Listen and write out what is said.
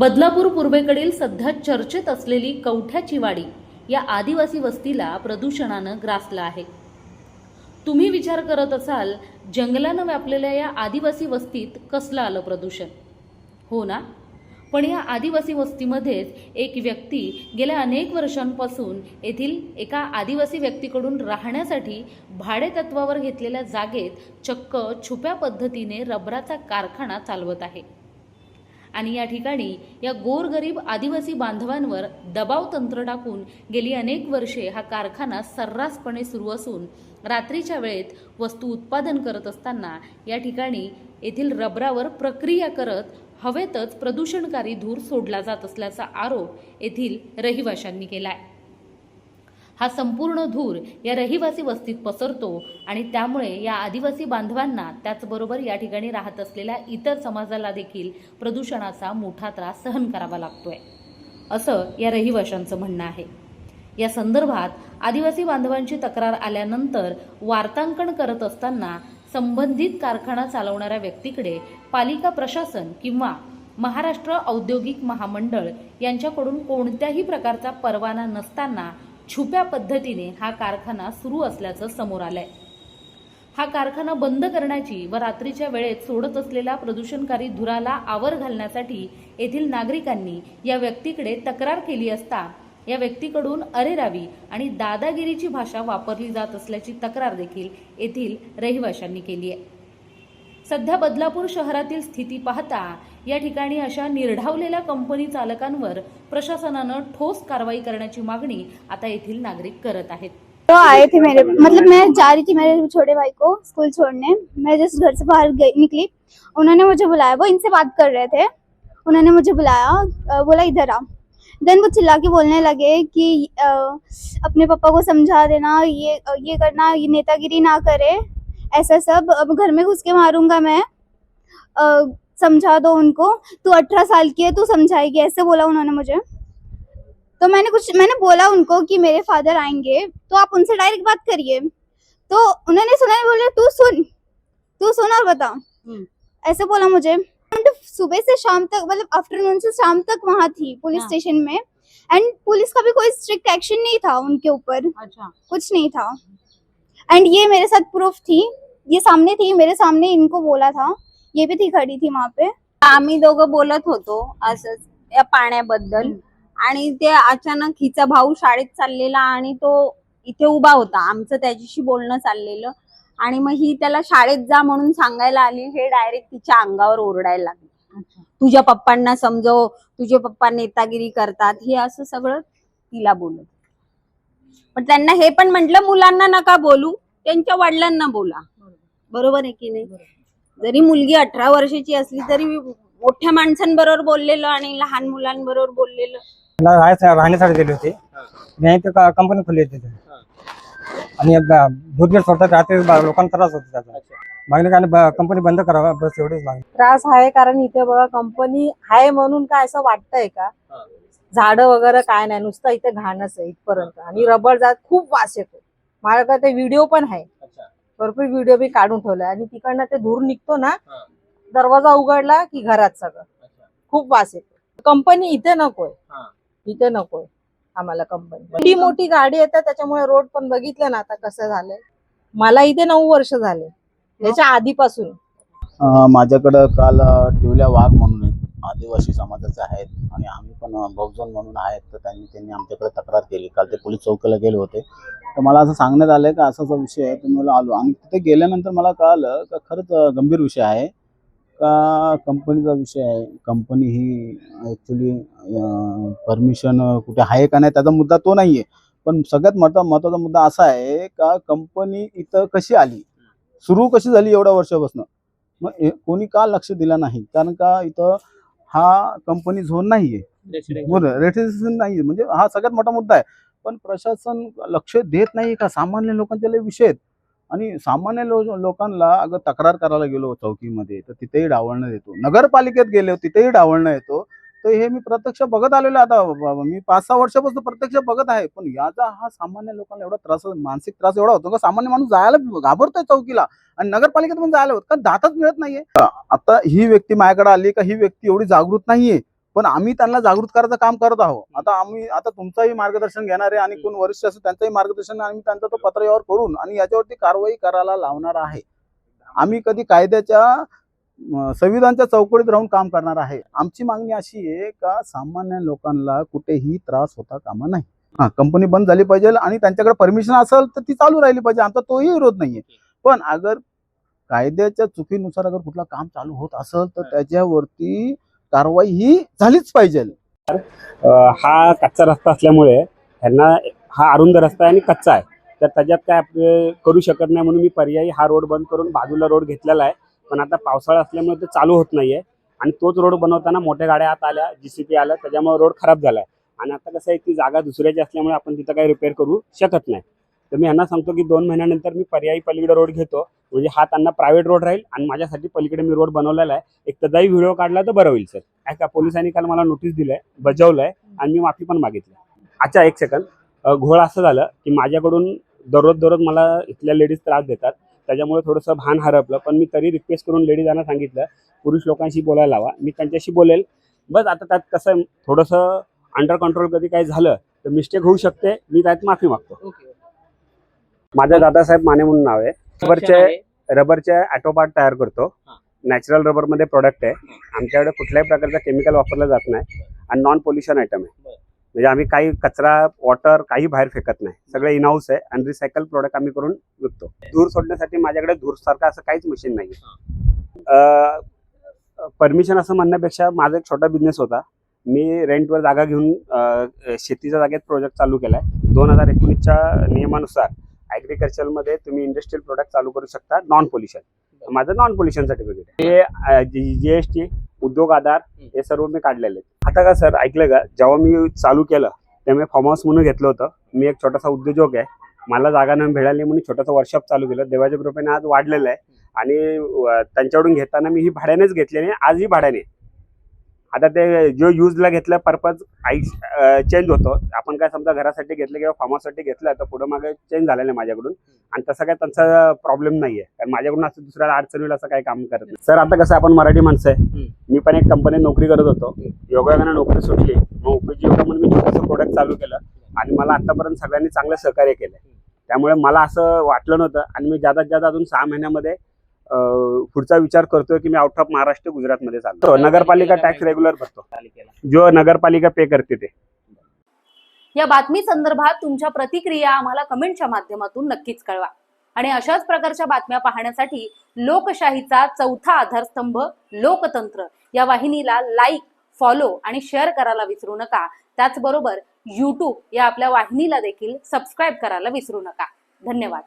बदलापूर पूर्वेकडील सध्या चर्चेत असलेली कवठ्याची वाडी या आदिवासी वस्तीला प्रदूषणानं ग्रासलं आहे. तुम्ही विचार करत असाल जंगलानं व्यापलेल्या या आदिवासी वस्तीत कसलं आलं प्रदूषण? हो ना? पण या आदिवासी वस्तीमध्येच एक व्यक्ती गेल्या अनेक वर्षांपासून येथील एका आदिवासी व्यक्तीकडून राहण्यासाठी भाडेतत्वावर घेतलेल्या जागेत चक्क छुप्या पद्धतीने रबराचा कारखाना चालवत आहे. आणि या ठिकाणी या गोरगरीब आदिवासी बांधवांवर दबाव तंत्र टाकून गेली अनेक वर्षे हा कारखाना सर्रासपणे सुरू असून रात्रीच्या वेळेत वस्तू उत्पादन करत असताना या ठिकाणी येथील रबरावर प्रक्रिया करत हवेतच प्रदूषणकारी धूर सोडला जात असल्याचा आरोप येथील रहिवाशांनी केला आहे हा संपूर्ण धूर या रहिवासी वस्तीत पसरतो आणि त्यामुळे या आदिवासी बांधवांना त्याचबरोबर या ठिकाणी राहत असलेल्या इतर समाजाला देखील प्रदूषणाचा मोठा त्रास सहन करावा लागतोय. असं या रहिवाशांचं म्हणणं आहे. या संदर्भात आदिवासी बांधवांची तक्रार आल्यानंतर वार्तांकन करत असताना संबंधित कारखाना चालवणाऱ्या व्यक्तीकडे पालिका प्रशासन किंवा महाराष्ट्र औद्योगिक महामंडळ यांच्याकडून कोणत्याही प्रकारचा परवाना नसताना छुप्या पद्धतीने हा कारखाना सुरू असल्याचं समोर आलंय. हा कारखाना बंद करण्याची व रात्रीच्या वेळेत सोडत असलेल्या प्रदूषणकारी धुराला आवर घालण्यासाठी येथील नागरिकांनी या व्यक्तीकडे तक्रार केली असता या व्यक्तीकडून अरेरावी आणि दादागिरीची भाषा वापरली जात असल्याची तक्रार देखील येथील रहिवाशांनी केली आहे. सध्या बदलापूर शहरातील स्थिती पाहता या ठिकाणी अशा निर्ढावलेल्या कंपनी चालकांवर प्रशासनानं ठोस कारवाई करण्याची मागणी आता येथील नागरिक करत आहेत. तो आए थे मेरे मतलब मैं जा रही थी मेरे छोटे भाई को स्कूल छोड़ने। मैं जिस घर से बाहर गई निकली। उन्होंने मुझे बुलाया। वो इनसे बात कर रहे थे। उन्होंने मुझे बुलाया। बोला इधर आ। देन वो चिल्ला के बोलने लगे कि अपने पापा को समझा देना। ये ये करना ये नेतागिरी ना करे। ऐसा सब। अब घर में घुस के मारूंगा मैं। अ, समझा दो उनको। तू अठारह साल की है तू समझाएगी। ऐसे बोला उन्होंने मुझे। तो मैंने कुछ मैंने बोला उनको कि मेरे फादर आएँगे तो आप उनसे डायरेक्ट बात करिए। तो उन्होंने सुना बोले तू सुन तू सुन और बता ऐसे बोला मुझे। सुबह से शाम तक मतलब आफ्टरनून से शाम तक वहाँ थी पुलिस हाँ। स्टेशन में। एंड पुलिस का भी कोई स्ट्रिक्ट एक्शन नहीं था उनके ऊपर। अच्छा। कुछ नहीं था। एंड ये मेरे साथ प्रूफ थी। ये सामने थी मेरे सामने इनको बोला था। ये भी थी खड़ी थी वहाँ पे। आम्ही दोघं बोलत होतो असंच या पाण्याबद्दल. आणि ते अचानक हिचा भाऊ शाळेत चाललेला आणि तो इथे उभा होता. आमचं त्याच्याशी बोलणं चाललेलं. आणि मग ही त्याला शाळेत जा म्हणून सांगायला आली. हे डायरेक्ट तिच्या अंगावर ओरडायला लागले. तुझ्या पप्पांना समजव तुझे पप्पा नेतागिरी करतात. हे असं सगळं तिला बोलत. पण त्यांना हे पण म्हटलं मुलांना नका बोलू. त्यांच्या वडिलांना बोला. बरोबर. आहे की नाही? जरी मुलगी अठरा वर्षाची असली तरी मोठ्या माणसांबरोबर बोललेलं आणि लहान मुलांबरोबर बोललेलं. मला राहायचं राहण्यासाठी दिली होती. मी इथे कंपनी खोलली होती तिथे आणि दूरबीर सोडतात रात्री बा- लोकांना त्रास होतो त्याचा. मागणी काय कंपनी बंद करावा बस एवढीच मागणी. त्रास आहे कारण इथे बघा कंपनी आहे म्हणून काय असं वाटतंय का? झाडं वगैरे काय नाही नुसतं इथे घाणच आहे इथपर्यंत. आणि रबर जात खूप वास येतो. माझ्याकडे ते व्हिडिओ पण आहे. भरपूर व्हिडिओ मी काढून ठेवलाय. आणि तिकडनं ते धूर निघतो ना दरवाजा उघडला की घरात सगळं. खूप वास येतो. कंपनी इथे नकोय. इथे नकोय आम्हाला कंपनी. मोठी मोठी गाडी येतात त्याच्यामुळे रोड पण बघितलं ना आता कसं झालंय. मला इथे नऊ वर्ष झाले. याच्या आधीपासून. अं, माझ्याकडं काल टिवल्या वाघ म्हणून. आदिवासी समाजाचे आहेत आणि आम्ही पण बहुजन म्हणून आहेत. तर त्यांनी त्यांनी आमच्याकडे तक्रार केली. काल ते पोलीस चौकीला गेले होते. तर मला असं सांगण्यात आलं का असा असा विषय आहे तर मला आलो. आणि तिथे गेल्यानंतर मला कळालं का खरंच गंभीर विषय आहे. का कंपनीचा विषय आहे? कंपनी ही ॲक्च्युली परमिशन कुठे आहे का नाही त्याचा मुद्दा तो नाही आहे पण सगळ्यात महत्वा महत्त्वाचा मुद्दा असा आहे का कंपनी इथं कशी आली? सुरू कशी झाली एवढ्या वर्षापासून? मग कोणी का लक्ष दिलं नाही? कारण का इथं हा कंपनी झोन नाहीये. रेसिडेन्शियल नाहीये. म्हणजे हा सगळ्यात मोठा मुद्दा आहे. पण प्रशासन लक्ष देत नाही का? सामान्य लोकांचे लय विषय आहेत. आणि सामान्य लो लोकांना अगं तक्रार करायला गेलो चौकीमध्ये तर तिथेही डावलणं येतो नगरपालिकेत गेलो तिथेही डावलणं येतो तर हे मी प्रत्यक्ष बघत आलेलो आता मी पाच सहा वर्षापासून प्रत्यक्ष बघत आहे. पण याचा हा सामान्य लोकांना एवढा त्रास मानसिक त्रास एवढा होतो का? सामान्य माणूस जायला घाबरतोय चौकीला. आणि नगरपालिकेत पण जायला होत. कारण दातच मिळत नाहीये? आता ही व्यक्ती माझ्याकडे आली का ही व्यक्ती एवढी जागृत नाहीये. पण आम्ही त्यांना जागृत करायचं काम करत आहोत. आता आम्ही आता तुमचंही मार्गदर्शन घेणार आहे आणि कोण वरिष्ठ असेल त्यांचंही मार्गदर्शन आम्ही त्यांचा तो पत्रव्यवहार करून आणि याच्यावरती कारवाई करायला लावणार आहे. आम्ही कधी कायद्याच्या संविधानच्या चौकटीत राहून काम करणार आहे. आमची मागणी अशी आहे का सामान्य लोकांना कुठेही त्रास होता कामा नाही हा कंपनी बंद झाली पाहिजे आणि त्यांच्याकडे परमिशन असेल तर ती चालू राहिली पाहिजे. आमचा तोही विरोध नाहीये. पण अगर कायद्याच्या चुकीनुसार अगर कुठलं काम चालू होत असेल तर त्याच्यावरती कारवाई ही झालीच पाहिजे. हा कच्चा रस्ता असल्यामुळे ह्यांना हा अरुंद रस्ता आहे आणि कच्चा आहे. तर त्याच्यात काय करू शकत नाही म्हणून मी पर्यायी हा रोड बंद करून बाजूला रोड घेतलेला आहे. पण आता पावसाळा असल्यामुळे ते चालू होत नाहीये. आणि तोच रोड बनवताना मोठ्या गाड्या आत आल्या जीसीपी आलं त्याच्यामुळे रोड खराब झालाय. आणि आता कसं आहे ती जागा दुसऱ्याची असल्यामुळे आपण तिथं काही रिपेअर करू शकत नाही. तर मी यांना सांगतो की दोन महिन्यानंतर मी पर्यायी पलीकडे रोड घेतो. म्हणजे हा त्यांना प्रायव्हेट रोड राहील आणि माझ्यासाठी पलीकडे मी रोड बनवलेला आहे. एक त्याचाही व्हिडिओ काढला तर बरं होईल सर काय का? पोलिसांनी काल मला नोटीस दिलंय बजावलंय आणि मी माफी पण मागितली. अच्छा एक सेकंद घोळ असं झालं की माझ्याकडून दररोज दररोज मला इथल्या लेडीज त्रास देतात. त्याच्यामुळे थोडंसं भान हरपलं. पण मी तरी रिक्वेस्ट करून लेडीजांना सांगितलं पुरुष लोकांशी बोलायला हवा मी त्यांच्याशी बोलेल. बस आता त्यात कसं थोडंसं अंडर कंट्रोल कधी काही झालं तर मिस्टेक होऊ शकते. मी त्यात माफी मागतो. माझं दादासाहेब माने म्हणून नाव आहे. रबरचे रबरचे ॲटो पार्ट तयार करतो. नॅचरल रबरमध्ये प्रोडक्ट आहे. आमच्याकडे कुठल्याही प्रकारचं केमिकल वापरलं जात नाही. आणि नॉन पोल्युशन आयटम आहे. म्हणजे आम्ही काही कचरा वॉटर काही बाहेर फेकत नाही. सगळं इन हाऊस आहे आणि रिसायकल प्रोडक्ट आम्ही करून विकतो. धूर सोडण्यासाठी माझ्याकडे धूर सारखं असं काहीच मशीन नाही परमिशन असं म्हणण्यापेक्षा माझा एक छोटा बिझनेस होता. मी रेंटवर जागा घेऊन शेतीच्या जागेत प्रोजेक्ट चालू केलाय. दोन हजार एकोणीसच्या नियमानुसार ॲग्रिकल्चरमध्ये तुम्ही इंडस्ट्रियल प्रोडक्ट चालू करू शकता. नॉन पोल्युशन माझं नॉन पोल्युशन सर्टिफिकेट आहे. ते जी एस टी उद्योग आधार हे सर्व मी काढलेले. आता का सर ऐकलं का? जेव्हा मी चालू केलं तेव्हा मी फार्म हाऊस म्हणून घेतलं होतं. मी एक छोटासा उद्योजक आहे. मला जागा न मिळाली म्हणून छोटंसं वर्कशॉप चालू केलं. देवाच्या कृपेने आज वाढलेलं आहे. आणि त्यांच्याकडून घेताना मी ही भाड्यानेच घेतली आणि आजही भाड्याने आता ते जो यूजला घेतलं पर्पज आई चेंज होतो. आपण काय समजा घरासाठी घेतलं किंवा फार्म हाऊससाठी घेतलं तर पुढं मागे चेंज झालेलं आहे माझ्याकडून. आणि तसं काय त्यांचा प्रॉब्लेम नाहीये. कारण माझ्याकडून असं दुसऱ्याला अडचण असं काही काम करत नाही. सर आता कसं आपण मराठी माणसं आहे. मी पण एक कंपनीत नोकरी करत होतो. योगायोगाने नोकरी सुटली. मग उपजीविका म्हणून मी छोटंसं प्रोडक्ट चालू केलं. आणि मला आतापर्यंत सगळ्यांनी चांगलं सहकार्य केलं त्यामुळे मला असं वाटलं नव्हतं. आणि मी जादात जादा अजून सहा महिन्यामध्ये पुढचा विचार करतोय की मी आउट ऑफ महाराष्ट्र गुजरातमध्ये चालतो नगरपालिका टॅक्स रेग्युलर भरतो. जो नगरपालिका पे करते ते. या बातमी संदर्भात तुमच्या प्रतिक्रिया आम्हाला कमेंटच्या माध्यमातून नक्कीच कळवा. आणि अशाच प्रकारच्या बातम्या पाहण्यासाठी लोकशाहीचा चौथा आधारस्तंभ लोकतंत्र. या वाहिनीला लाईक फॉलो आणि शेअर करायला विसरू नका. त्याचबरोबर यूट्यूब या आपल्या वाहिनीला देखील सबस्क्राईब करायला विसरू नका. धन्यवाद.